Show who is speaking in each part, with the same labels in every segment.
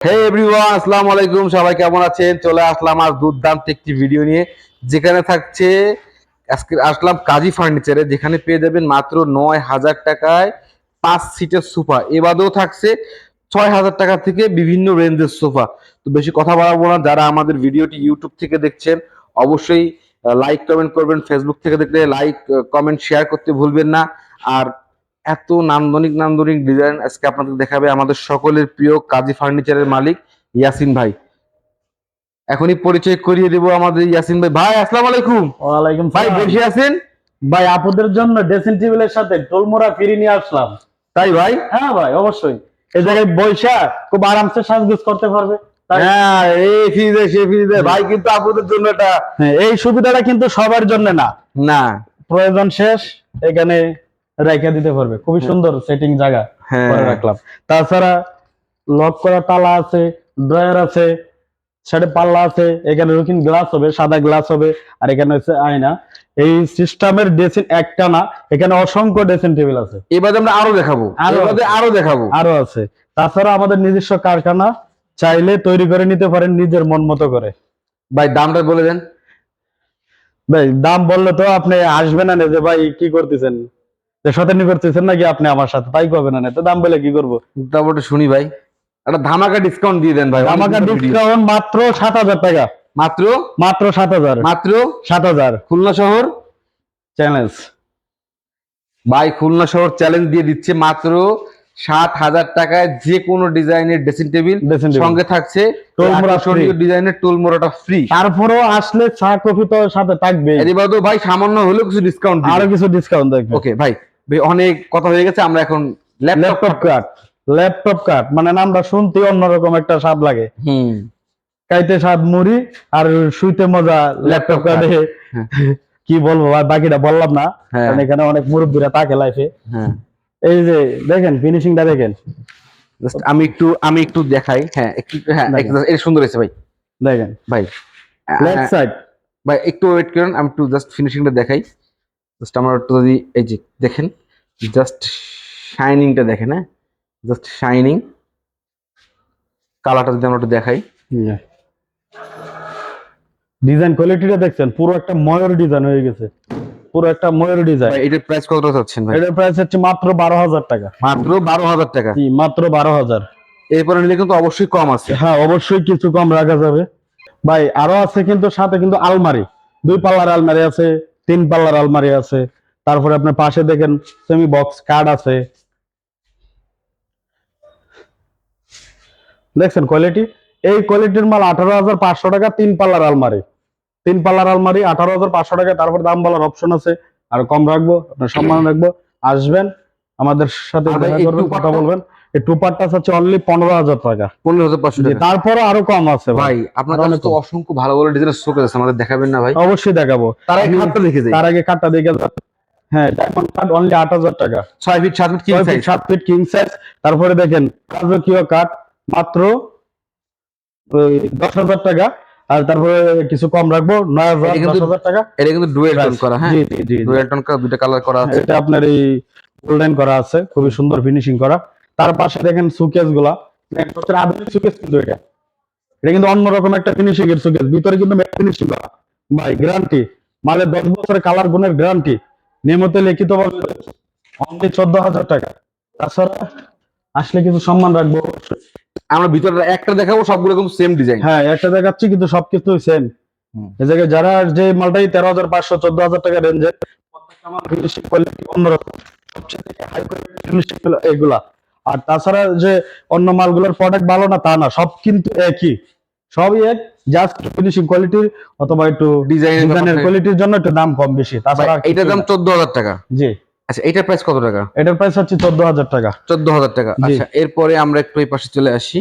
Speaker 1: হে everyone আসসালামু আলাইকুম। সবাই কেমন আছেন? চলে আসলাম আর দুর্দান্ত একটি ভিডিও নিয়ে, যেখানে থাকছে, আজকে আসলাম কাজী ফার্নিচারে যেখানে পেয়ে যাবেন মাত্র নয় হাজার টাকায় পাঁচ সিটের সোফা এবারেও থাকছে ছয় হাজার টাকা থেকে বিভিন্ন রেঞ্জের সোফা তো বেশি কথা বাড়াবো না, যারা আমাদের ভিডিওটি ইউটিউব থেকে দেখছেন, অবশ্যই লাইক কমেন্ট করবেন। ফেসবুক থেকে দেখলে লাইক কমেন্ট শেয়ার করতে ভুলবেন না। আর এত নান্দনিক নান্দনিক ডিজাইন আজকে আপনাদের দেখাবে আমাদের সকলের প্রিয় কাজী ফার্নিচারের মালিক ইয়াসিন ভাই। এখনই পরিচয় করিয়ে দেব আমাদের ইয়াসিন ভাই। ভাই আসসালামু আলাইকুম।
Speaker 2: ওয়ালাইকুম
Speaker 1: ভাই বসে আছেন?
Speaker 2: ভাই আপুদের জন্য ড্রেসিং টেবিলের সাথে টোলমোড়া ফিরে নিয়ে আসলাম।
Speaker 1: তাই ভাই?
Speaker 2: হ্যাঁ ভাই অবশ্যই। এই জায়গায় বৈশা খুব আরামসে সাজগুজ করতে পারবে।
Speaker 1: হ্যাঁ এই ফ্রিজে সে ফ্রিজে ভাই কিন্তু আপনাদের জন্য এটা
Speaker 2: হ্যাঁ, এই সুবিধাটা কিন্তু সবার জন্য না।
Speaker 1: না।
Speaker 2: প্রয়োজন শেষ। এখানে রেখে দিতে পারবে। খুবই সুন্দর সেটিং জায়গা
Speaker 1: হ্যাঁ।
Speaker 2: করে রাখলাম। তাছাড়া লক করা তালা আছে ড্রয়ার আছে সাইডে পাল্লা আছে এখানে রুকিন গ্লাস হবে সাদা গ্লাস হবে আর এখানে হচ্ছে আয়না। এই সিস্টেমের ড্রেসিং একটা না এখানে অসংখ্য ড্রেসিং টেবিল আছে।
Speaker 1: এবারে আমরা আরও দেখাবো।
Speaker 2: আরও
Speaker 1: এবারে আরও দেখাবো।
Speaker 2: আরও আছে। তাছাড়া আমাদের নিজস্ব কারখানা চাইলে তৈরি করে নিতে পারেন নিজের মন মতো করে।
Speaker 1: ভাই দামটা বলে দেন।
Speaker 2: ভাই দাম বললে তো আপনি আসবেন না যে ভাই কি করতেছেন? যে শতানি করতেছেন নাকি আপনি আমার সাথে? তাই করবেন না তো দাম বলে কি করব?
Speaker 1: তারপর শুনি ভাই। একটা ধামাকা ডিসকাউন্ট দিয়ে দেন ভাই video।
Speaker 2: ডিসকাউন্ট মাত্র সাত হাজার টাকা।
Speaker 1: মাত্র?
Speaker 2: মাত্র সাত হাজার।
Speaker 1: মাত্র?
Speaker 2: সাত হাজার।
Speaker 1: খুলনা শহর?
Speaker 2: চ্যালেঞ্জ
Speaker 1: ভাই খুলনা শহর চ্যালেঞ্জ দিয়ে দিচ্ছে মাত্র সাত হাজার টাকায় যে কোনো ডিজাইনের ড্রেসিং টেবিল সঙ্গে থাকছে। ডিজাইনের টোল মোড়াটা ফ্রি
Speaker 2: তারপরেও আসলে চা কফি তো সাথে থাকবে
Speaker 1: এবার ভাই সামান্য হলেও কিছু ডিসকাউন্ট
Speaker 2: আরও কিছু ডিসকাউন্ট থাকবে
Speaker 1: ওকে ভাই অনেক কথা হয়ে গেছে আমরা এখন ল্যাপটপ
Speaker 2: কার্ড ল্যাপটপ কার্ড মানে নামটা শুনতে অন্যরকম একটা স্বাদ লাগে।
Speaker 1: হুম।
Speaker 2: খাইতে স্বাদ মুড়ি আর শুইতে মজা ল্যাপটপ কার্ডে। কি বলব ভাই বাকিটা বললাম না।
Speaker 1: হ্যাঁ।
Speaker 2: কারণ এখানে অনেক মুরব্বীরা থাকে লাইফে
Speaker 1: হ্যাঁ।
Speaker 2: এই যে দেখেন ফিনিশিংটা দেখেন।
Speaker 1: আমি একটু আমি একটু দেখাই হ্যাঁ একটু হ্যাঁ এটা সুন্দর হয়েছে ভাই।
Speaker 2: দেখেন।
Speaker 1: ভাই
Speaker 2: লেফট সাইড
Speaker 1: ভাই একটু ওয়েট করুন আমি একটু জাস্ট ফিনিশিংটা দেখাই। জাস্ট আমার একটু যদি এই যে দেখেন জাস্ট শাইনিংটা দেখেন হ্যাঁ? জাস্ট শাইনিং কালারটা যদি আমরা একটু দেখাই।
Speaker 2: ডিজাইন কোয়ালিটিটা দেখছেন পুরো একটা ময়ূর ডিজাইন হয়ে গেছে। পুরো একটা ময়ূর ডিজাইন
Speaker 1: ভাই এটার প্রাইস কত চাচ্ছেন ভাই?
Speaker 2: এটার প্রাইস হচ্ছে মাত্র বারো হাজার টাকা।
Speaker 1: মাত্র বারো হাজার টাকা?
Speaker 2: জি মাত্র বারো হাজার।
Speaker 1: এরপরে নিলে কিন্তু অবশ্যই কম আছে।
Speaker 2: হ্যাঁ অবশ্যই কিছু কম রাখা যাবে। ভাই আরও আছে কিন্তু সাথে কিন্তু আলমারি। দুই পাল্লার আলমারি আছে। তিন পাল্লার আলমারি আছে। তারপরে আপনার পাশে দেখেন সেমি বক্স কার্ড আছে। দেখছেন কোয়ালিটি এই কোয়ালিটির মাল আঠারো হাজার পাঁচশো টাকা তিন পাল্লার আলমারি। তিন পাল্লার আলমারি আঠারো হাজার পাঁচশো টাকা। তারপর দাম বলার অপশন আছে। আর কম রাখব আপনার সম্মান রাখব। আসবেন আমাদের সাথে? কথা বলবেন। এই টুপারটা হচ্ছে অনলি পনেরো হাজার টাকা।
Speaker 1: পনেরো হাজার পাঁচশো টাকা।
Speaker 2: তারপরে আরও কম আছে ভাই।
Speaker 1: ভাই আপনার কাছে তো অসংখ্য ভালো ভালো ডিজাইনের শোকেস আছে আমাদের দেখাবেন না ভাই।
Speaker 2: অবশ্যই দেখাবো।
Speaker 1: তারা এই খাটটা দেখে যায়
Speaker 2: তার আগে কাঠটা দেখে যান। হ্যাঁ ডায়মন্ড কাঠ অনলি আট হাজার টাকা।
Speaker 1: ছয় ফিট সাত ফিট কি
Speaker 2: ছয় সাত ফিট কিং সাইজ তারপরে দেখেন রাজকীয় মাত্র দশ হাজার টাকা। আর তারপরে কিছু কম রাখব নয় হাজার টাকা।
Speaker 1: এটা কিন্তু ডুয়েল টোন করা হ্যাঁ?
Speaker 2: জি জি জি জি।
Speaker 1: ডুয়েল টোন করা দুইটা কালার করা আছে।
Speaker 2: এটা আপনার এই গোল্ডেন করা আছে খুবই সুন্দর ফিনিশিং করা। তার পাশে দেখেন সুকেসগুলা। হচ্ছে আধুনিক সুকেস কিন্তু এটা। এটা কিন্তু অন্যরকম একটা ফিনিশিং এর সুকেস ভিতরে কিন্তু ম্যাট ফিনিশিং করা। ভাই গ্যারান্টি মালের দশ বছরের কালার গুণের গ্যারান্টি নিয়মিত লিখিত অনলি চোদ্দ হাজার টাকা। তাছাড়া আসলে কিছু সম্মান রাখব
Speaker 1: আমরা ভিতরে একটা দেখাবো সবগুলো কিন্তু সেম ডিজাইন
Speaker 2: হ্যাঁ একটা দেখাচ্ছি কিন্তু সবকিছু সেম। এই জায়গায় যারা যে মালটাই তেরো হাজার পাঁচশো চোদ্দ হাজার টাকা রেঞ্জের প্রত্যেকটা মাল ফিনিশিং কোয়ালিটি অন্যরকম? সবচেয়ে হাই কোয়ালিটি ফিনিশিং এগুলা আর তাছাড়া যে অন্য মালগুলোর প্রোডাক্ট ভালো না তা না সব কিন্তু একই। সবই এক জাস্ট ফিনিশিং কোয়ালিটির অথবা একটু
Speaker 1: ডিজাইনের
Speaker 2: কোয়ালিটির জন্য একটু দাম কম বেশি। তাছাড়া
Speaker 1: এটার দাম চোদ্দ হাজার টাকা।
Speaker 2: জি।
Speaker 1: আচ্ছা এইটার প্রাইস কত টাকা?
Speaker 2: এটার প্রাইস হচ্ছে চোদ্দ হাজার টাকা।
Speaker 1: চোদ্দ হাজার টাকা আচ্ছা এরপরে আমরা একটু এই পাশে চলে আসি।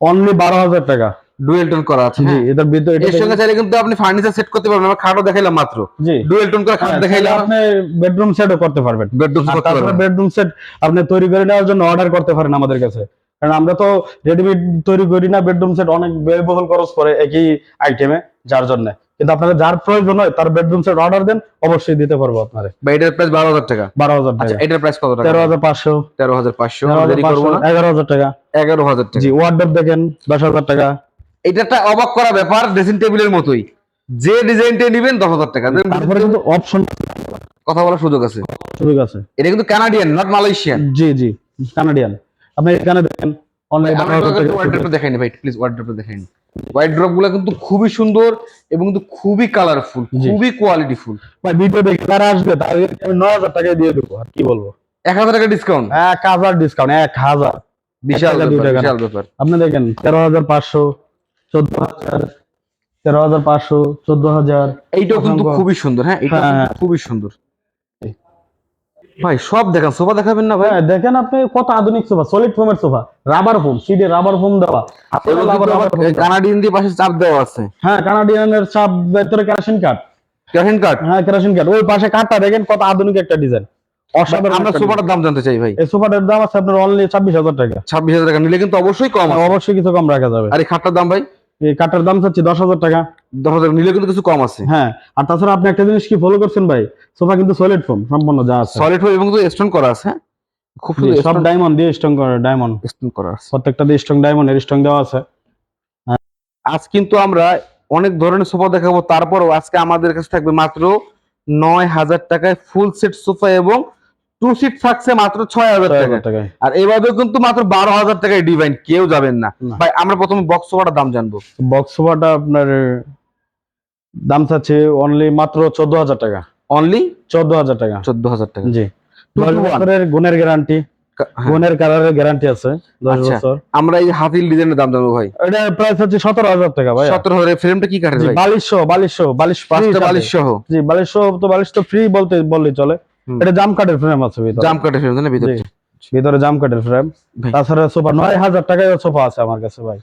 Speaker 2: অনলি বারো হাজার টাকা।
Speaker 1: ডুয়েল টোন করা আছে
Speaker 2: জি
Speaker 1: হ্যাঁ?
Speaker 2: এটার ভিতরে
Speaker 1: এর সঙ্গে চাইলে কিন্তু আপনি ফার্নিচার সেট করতে পারবেন আমরা খাটও দেখাইলাম মাত্র।
Speaker 2: জি।
Speaker 1: ডুয়েল টোন করা খাট
Speaker 2: হ্যাঁ,
Speaker 1: দেখাইলাম
Speaker 2: আপনি বেডরুম সেটও করতে পারবেন।
Speaker 1: বেডরুম করতে পারবেন।
Speaker 2: বেডরুম সেট আপনি তৈরি করে নেওয়ার জন্য অর্ডার করতে পারেন আমাদের কাছে। কারণ আমরা তো রেডিমেড তৈরি করি না বেডরুম সেট অনেক ব্যয়বহুল খরচ করে একই আইটেমে যার জন্য। কিন্তু আপনাদের যার প্রয়োজন হয় তার বেডরুম সেট অর্ডার দেন অবশ্যই দিতে পারব আপনারে।
Speaker 1: বা এটার প্রাইস বারো হাজার টাকা।
Speaker 2: বারো হাজার
Speaker 1: আচ্ছা
Speaker 2: টাকা
Speaker 1: এটার প্রাইস কত টাকা?
Speaker 2: তেরো হাজার পাঁচশো।
Speaker 1: তেরো হাজার পাঁচশো
Speaker 2: এগারো হাজার টাকা।
Speaker 1: এগারো হাজার টাকা।
Speaker 2: জি ওয়ার্ডার দেখেন দশ হাজার টাকা।
Speaker 1: এটা একটা অবাক করা ব্যাপার ড্রেসিং টেবিলের মতোই। যে ডিজাইনটা নেবেন দশ হাজার টাকা।
Speaker 2: তারপরে কিন্তু অপশন
Speaker 1: কথা বলার সুযোগ আছে।
Speaker 2: সুযোগ আছে।
Speaker 1: এটা কিন্তু কানাডিয়ান নট মালয়েশিয়ান
Speaker 2: জি জি কানাডিয়ান আপনি এখানে দেখেন অনলাইন টাকা
Speaker 1: ওয়ার্ড্রপটা দেখাইনি ভাই প্লিজ ওয়ার্ড্রপটা দেখাইনি। ড্রপগুলো কিন্তু খুবই সুন্দর এবং কিন্তু খুবই কালারফুল। খুবই কোয়ালিটিফুল
Speaker 2: ভাই ভিডিও দেখে তারা আসবে? তাদেরকে আমি নয় হাজার টাকায় দিয়ে দেবো আর কি বলব?
Speaker 1: এক হাজার টাকা ডিসকাউন্ট
Speaker 2: এক হাজার ডিসকাউন্ট এক হাজার।
Speaker 1: বিশাল
Speaker 2: টাকা,
Speaker 1: ব্যাপার,
Speaker 2: টাকা
Speaker 1: বিশাল ব্যাপার।
Speaker 2: আপনি দেখেন তেরো হাজার পাঁচশো চোদ্দ হাজার তেরো হাজার পাঁচশো চোদ্দ হাজার
Speaker 1: এইটাও কিন্তু খুবই সুন্দর হ্যাঁ এটা
Speaker 2: হ্যাঁ।
Speaker 1: খুবই সুন্দর। ভাই সব দেখান সোফা দেখাবেন না ভাই?
Speaker 2: হ্যাঁ দেখেন আপনি কত আধুনিক সোফা সলিড ফোমের সোফা রাবার ফোম সিডে রাবার ফোম দেওয়া।
Speaker 1: কানাডিয়ান দিয়ে পাশে চাপ দেওয়া আছে।
Speaker 2: হ্যাঁ কানাডিয়ানের চাপ ভেতরে কেরাসিন কাঠ হ্যাঁ কেরাসিন কাঠ ওই পাশে কাঠটা দেখেন কত আধুনিক একটা ডিজাইন অসাধারণ
Speaker 1: আমরা সোফাটার দাম জানতে চাই ভাই।
Speaker 2: design। এই সোফাটার দাম আছে আপনার অনলি ছাব্বিশ হাজার টাকা।
Speaker 1: ছাব্বিশ হাজার টাকা নিলে কিন্তু অবশ্যই কম
Speaker 2: অবশ্যই কিছু কম রাখা যাবে।
Speaker 1: আর এই খাটটার দাম ভাই?
Speaker 2: এই কাঠের দাম চাচ্ছি দশ হাজার টাকা।
Speaker 1: দশ হাজার নিলে কিন্তু কিছু কম আছে।
Speaker 2: হ্যাঁ আর তাছাড়া আপনি একটা জিনিস কি ফলো করছেন ভাই? সোফা কিন্তু সলিড ফোম সম্পূর্ণ যা আছে।
Speaker 1: সলিড এবং তো স্টোন করা আছে হ্যাঁ? খুব
Speaker 2: সব ডায়মন্ড দিয়ে স্ট্রং করে ডায়মন্ড
Speaker 1: স্টোন করা আছে।
Speaker 2: প্রত্যেকটা দিয়ে স্ট্রং ডায়মন্ডের স্ট্রং দেওয়া আছে।
Speaker 1: আজ কিন্তু আমরা অনেক ধরনের সোফা দেখাবো তারপরও আজকে আমাদের কাছে থাকবে মাত্র নয় হাজার টাকায় ফুল সেট সোফা এবং টু সিট থাকছে মাত্র ছয় হাজার টাকা
Speaker 2: টাকায়।
Speaker 1: আর এবারেও কিন্তু মাত্র বারো হাজার টাকায় ডিভাইন কেউ যাবেন না। ভাই আমরা প্রথমে বক্স সোফাটার দাম জানব।
Speaker 2: বক্স সোফাটা আপনার দাম চাচ্ছে অনলি মাত্র চোদ্দ হাজার টাকা।
Speaker 1: অনলি
Speaker 2: চোদ্দ হাজার টাকা।
Speaker 1: চোদ্দ হাজার টাকা।
Speaker 2: জি। বছরের গুণের গ্যারান্টি গুণের কালারের গ্যারান্টি আছে দশ
Speaker 1: আচ্ছা।
Speaker 2: বছর।
Speaker 1: আমরা এই হাতিল ডিজাইনের দাম জানব ভাই।
Speaker 2: এটা প্রাইস হচ্ছে সতেরো হাজার টাকা ভাই
Speaker 1: সতেরো হাজার ফ্রেমটা কি ভাই?
Speaker 2: বালিশ বালিশ বালিশ।
Speaker 1: বালিশ সহ।
Speaker 2: জি বালিশ তো বালিশ তো ফ্রি বলতে বললে চলে। এটা জাম কাঠের ফ্রেম আছে ভিতরে।
Speaker 1: জাম কাঠের ফ্রেম না ভিতরে
Speaker 2: ভিতরে জাম কাঠের ফ্রেম তাছাড়া সোফা নয় হাজার টাকায় সোফা আছে আমার কাছে ভাই।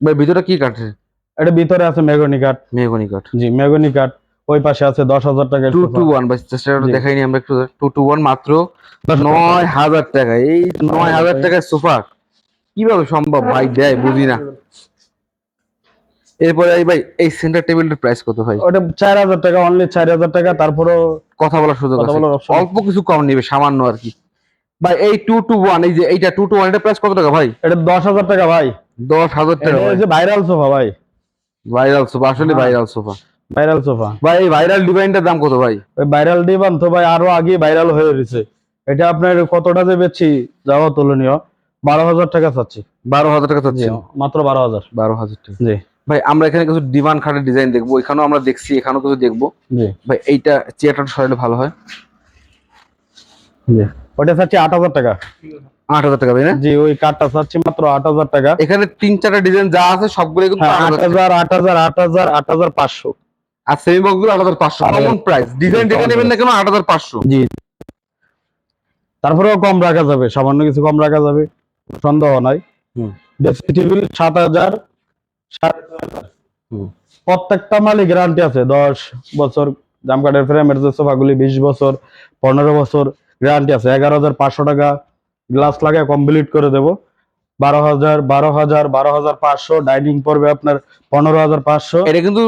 Speaker 1: ভাই ভিতরে কি কাঠের?
Speaker 2: এটা ভিতরে আছে মেগনি কাঠ।
Speaker 1: মেহগনি কাঠ।
Speaker 2: জি মেগনি কাঠ। ওই পাশে আছে দশ হাজার টাকার
Speaker 1: টু
Speaker 2: সোফা।
Speaker 1: টু ওয়ান ভাই চেষ্টা
Speaker 2: জি।
Speaker 1: দেখাইনি আমরা একটু। টু টু ওয়ান মাত্র
Speaker 2: দশ হাজার
Speaker 1: নয় হাজার টাকা। এই নয় হাজার টাকায় সোফা। কীভাবে সম্ভব? ভাই দেয় বুঝি না। এরপরে এই ভাই এই সেন্টার টেবিলের প্রাইস কত ভাই?
Speaker 2: ওটা চার হাজার টাকা অনলি চার হাজার টাকা। তারপরেও
Speaker 1: কথা বলার সুযোগ আছে। অল্প কিছু কম নেবে সামান্য আর কি। ভাই এই টু টু ওয়ান এই যে এইটা টু টু ওয়ান এটা প্রাইস কত টাকা ভাই?
Speaker 2: এটা দশ হাজার টাকা ভাই।
Speaker 1: দশ হাজার টাকা
Speaker 2: এটা হচ্ছে ভাইরাল সোফা ভাই।
Speaker 1: ভাইরাল সোফা আসলে। ভাইরাল সোফা
Speaker 2: ভাইরাল সোফা
Speaker 1: ভাই এই ভাইরাল ডিভাইনটার দাম কত ভাই?
Speaker 2: ওই ভাইরাল ডিভাইন তো ভাই আরও আগে ভাইরাল হয়ে রয়েছে। এটা আপনার কতটা যে বেচছি যাওয়া তুলনীয় বারো হাজার টাকা চাচ্ছি।
Speaker 1: বারো হাজার টাকা চাচ্ছি
Speaker 2: মাত্র বারো হাজার।
Speaker 1: বারো হাজার টাকা।
Speaker 2: জি।
Speaker 1: ভাই আমরা এখানে কিছু ডিমান্ড খাটের ডিজাইন দেখব এখানেও আমরা দেখছি এখানেও কিছু দেখব। ভাই এইটা চেয়ারটা সরালে ভালো হয়।
Speaker 2: ওটা চাচ্ছি আট হাজার টাকা।
Speaker 1: আট হাজার টাকা ভাই না?
Speaker 2: জি ওই কাঠটা চাচ্ছি মাত্র আট হাজার টাকা।
Speaker 1: এখানে তিন চারটা ডিজাইন যা আছে সবগুলো কিন্তু
Speaker 2: হ্যাঁ
Speaker 1: আট হাজার
Speaker 2: আট হাজার আট হাজার আট হাজার পাঁচশো।
Speaker 1: আর সেমি বক্সগুলো আট হাজার পাঁচশো। কমন প্রাইস ডিজাইন যেটা নেবেন না কেন আট হাজার পাঁচশো।
Speaker 2: জি। তারপরেও কম রাখা যাবে সামান্য কিছু কম রাখা যাবে সন্দেহ নাই। টেবিল সাত হাজার। প্রত্যেকটা মালিক গ্যারান্টি আছে। দশ বছর জামকাটের ফ্রেমের যে সোফাগুলি বিশ বছর পনেরো বছর গ্যারান্টি আছে। এগারো হাজার পাঁচশো টাকা গ্লাস লাগে কমপ্লিট করে দেব। বারো হাজার বারো হাজার বারো হাজার পাঁচশো ডাইনিং পড়বে আপনার পনেরো হাজার পাঁচশো।
Speaker 1: এটা কিন্তু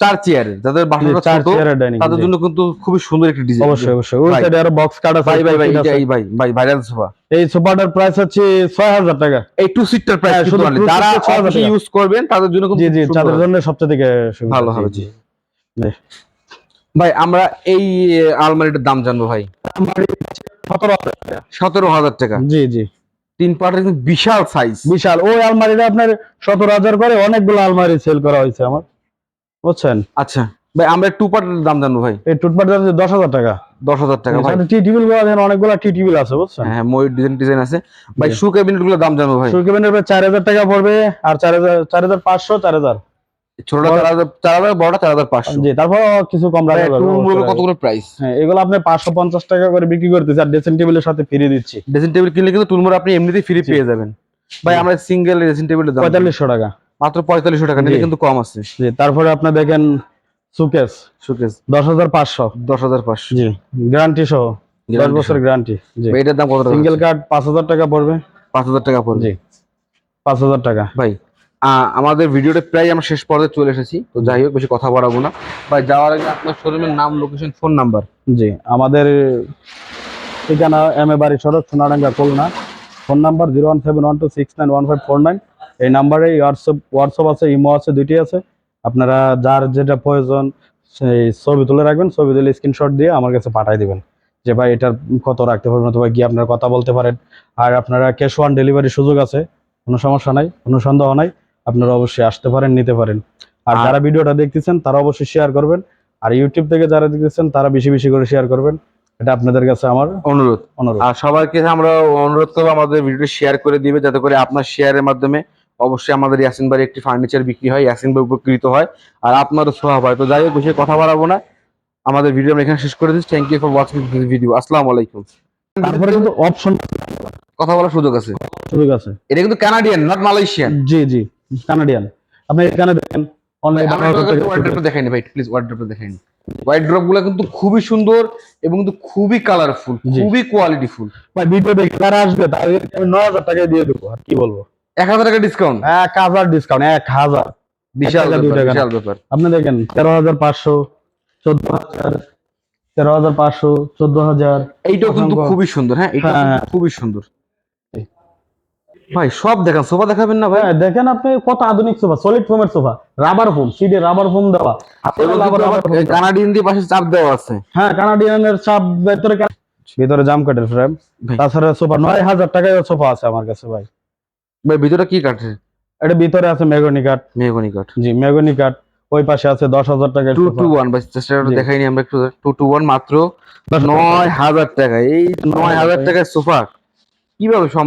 Speaker 1: চার চেয়ারের যাদের
Speaker 2: চার চেয়ারের ডাইনিং
Speaker 1: তাদের জন্য কিন্তু খুবই সুন্দর একটি ডিজাইন
Speaker 2: অবশ্যই অবশ্যই। ওই সাইডে আরও বক্স কাট
Speaker 1: ভাই ভাই ভাই ভাই ভাই ভাইরাল সোফা।
Speaker 2: এই সোফাটার প্রাইস হচ্ছে ছয় হাজার টাকা।
Speaker 1: এই টু সিটার প্রাইস
Speaker 2: শুধু
Speaker 1: যারা
Speaker 2: seater 6000 টাকা।
Speaker 1: ইউজ করবেন তাদের জন্য
Speaker 2: জি জি তাদের জন্য সবচেয়ে থেকে
Speaker 1: ভালো হবে,
Speaker 2: জি।
Speaker 1: জি। ভাই আমরা এই আলমারিটার দাম জানব ভাই।
Speaker 2: সতেরো হাজার টাকা।
Speaker 1: সতেরো হাজার টাকা।
Speaker 2: জি জি।
Speaker 1: তিন পার্টের বিশাল সাইজ
Speaker 2: বিশাল। ওই আলমারিটা আপনার সতেরো হাজার করে অনেকগুলো আলমারি সেল করা হয়েছে আমার। বুঝছেন?
Speaker 1: আচ্ছা ভাই আমরা টু পার্টের দাম জানব ভাই।
Speaker 2: এই টুটপাট দাম দশ হাজার টাকা।
Speaker 1: দশ হাজার টাকা ভাই।
Speaker 2: টি টিবিলগুলো দেখেন অনেকগুলো টি টিবিল আছে বুঝছেন?
Speaker 1: হ্যাঁ ময়ূর ডিজাইন ডিজাইন আছে। ভাই। শু ক্যাবিনেটগুলো দাম জানব ভাই।
Speaker 2: সুরকিবেনের চার হাজার টাকা পড়বে আর চার হাজার চার হাজার পাঁচশো চার হাজার।
Speaker 1: ছোটটা চার হাজার চার বড়টা চার হাজার পাঁচশো।
Speaker 2: জি তারপর কিছু কম রাখা
Speaker 1: কত করে প্রাইস
Speaker 2: হ্যাঁ এগুলো আপনি পাঁচশো পঞ্চাশ টাকা করে বিক্রি করতেছি আর ড্রেসিং টেবিলের সাথে ফিরিয়ে দিচ্ছি।
Speaker 1: ড্রেসিং টেবিল কিনলে কিন্তু টুলমোর আপনি এমনিতেই ফ্রি পেয়ে যাবেন। ভাই আমরা সিঙ্গেল ড্রেসিং টেবিলের দাম
Speaker 2: পঁয়তাল্লিশশো টাকা।
Speaker 1: মাত্র পঁয়তাল্লিশশো টাকা নিলে কিন্তু কম আছে।
Speaker 2: জি তারপরে আপনি দেখেন সুকেস
Speaker 1: সুকেস
Speaker 2: দশ হাজার পাঁচশো।
Speaker 1: দশ হাজার পাঁচশো।
Speaker 2: জি গ্যারান্টি সহ। দশ বছর গ্যারান্টি জি।
Speaker 1: এটার দাম কত
Speaker 2: সিঙ্গেল কার্ড পাঁচ হাজার টাকা পড়বে।
Speaker 1: পাঁচ হাজার টাকা পড়বে।
Speaker 2: জি পাঁচ হাজার টাকা।
Speaker 1: ভাই আমাদের ভিডিওটা প্রায় আমরা শেষ পর্যায়ে চলে এসেছি। তো যাই হোক, বেশি কথা বাড়াবো না। ভাই, যাওয়ার আগে আপনার শোরুমের নাম লোকেশন ফোন নাম্বার
Speaker 2: জি, আমাদের ঠিকানা এম এ বাড়ি সড়ক Sonadanga, Khulna. Phone number zero one seven one two six nine one five four nine এই নাম্বারে হোয়াটসঅ্যাপ হোয়াটসঅ্যাপ আছে ইমো আছে, দুইটি আছে। আপনারা যার যেটা প্রয়োজন, সেই ছবি তুলে রাখবেন, ছবি তুলে স্ক্রিনশট দিয়ে আমার কাছে পাঠিয়ে দিবেন। যে ভাই এটার কত রাখতে পারবেন, অথবা গিয়ে আপনারা কথা বলতে পারেন। আর আপনারা ক্যাশ অন ডেলিভারি সুযোগ আছে, কোনো সমস্যা নাই, কোনো সন্দেহ নাই। আপনারা অবশ্যই আসতে পারেন নিতে পারেন। আর যারা ভিডিওটা দেখতেছেন তারা অবশ্যই শেয়ার করবেন। আর ইউটিউব থেকে যারা দেখতেছেন তারা বেশি বেশি করে শেয়ার করবেন। এটা আপনাদের কাছে আমার
Speaker 1: অনুরোধ।
Speaker 2: অনুরোধ।
Speaker 1: আর সবাইকে আমরা অনুরোধ করব আমাদের ভিডিওটি শেয়ার করে দিবে যাতে করে আপনার শেয়ারের মাধ্যমে অবশ্যই আমাদের ইয়াসিন বাড়ি একটি ফার্নিচার বিক্রি হয় ইয়াসিন ভাই উপকৃত হয় আর আপনারও সোহাব হয়। তো যাই হোক বেশি কথা বাড়াবো না। আমাদের ভিডিও আমরা এখানে শেষ করে দিচ্ছি। Thank you for watching this video আসসালামু আলাইকুম।
Speaker 2: তারপরে কিন্তু অপশন
Speaker 1: কথা বলার সুযোগ আছে।
Speaker 2: সুযোগ আছে।
Speaker 1: এটা কিন্তু কানাডিয়ান নট মালয়েশিয়ান
Speaker 2: জি জি। কানাডিয়ান। আপনি এখানে দেখেন অনলাইন
Speaker 1: ওয়ার্ড্রপটা দেখাইনি ভাই প্লিজ ওয়ার্ড্রপটা দেখাইনি। হোয়াইটগুলো কিন্তু খুবই সুন্দর এবং কিন্তু খুবই কালারফুল খুবই কোয়ালিটিফুল
Speaker 2: ভাই ভিডিও দেখে যারা আসবে? তাদেরকে আমি টাকা দিয়ে দেবো আর কি বলব?
Speaker 1: এক হাজার টাকা ডিসকাউন্ট
Speaker 2: এক হাজার ডিসকাউন্ট
Speaker 1: বিশাল ব্যাপার,
Speaker 2: টাকা না।
Speaker 1: বিশাল ব্যাপার।
Speaker 2: আপনি দেখেন তেরো হাজার পাঁচশো চোদ্দ হাজার তেরো হাজার পাঁচশো চোদ্দ হাজার।
Speaker 1: এইটাও কিন্তু খুবই সুন্দর হ্যাঁ এটা
Speaker 2: হ্যাঁ।
Speaker 1: খুবই সুন্দর। ভাই সব দেখান সোফা দেখাবেন না ভাই?
Speaker 2: হ্যাঁ দেখেন আপনি কত আধুনিক সোফা সলিড ফোমের সোফা রাবার ফোম সিডে রাবার ফোম দেওয়া।
Speaker 1: কানাডিয়ান দিয়ে পাশে চাপ দেওয়া আছে।
Speaker 2: হ্যাঁ কানাডিয়ানের চাপ ভেতরে ভিতরে জাম কাটের ফ্রেম। তাছাড়া সোফা নয় হাজার টাকায় সোফা আছে আমার কাছে ভাই।
Speaker 1: ভাই ভিতরে কি কাঠে
Speaker 2: এটা ভিতরে আছে মেগনি কাঠ।
Speaker 1: মেহগনি কাঠ।
Speaker 2: জি মেগনি কাঠ। ওই পাশে আছে দশ হাজার টাকায়
Speaker 1: টু। টু ওয়ান ভাই চেষ্টা
Speaker 2: জি।
Speaker 1: দেখাইনি আমরা একটু টু টু ওয়ান মাত্র নয় হাজার টাকা। এই নয় হাজার টাকায় সোফা কীভাবে সম্ভব?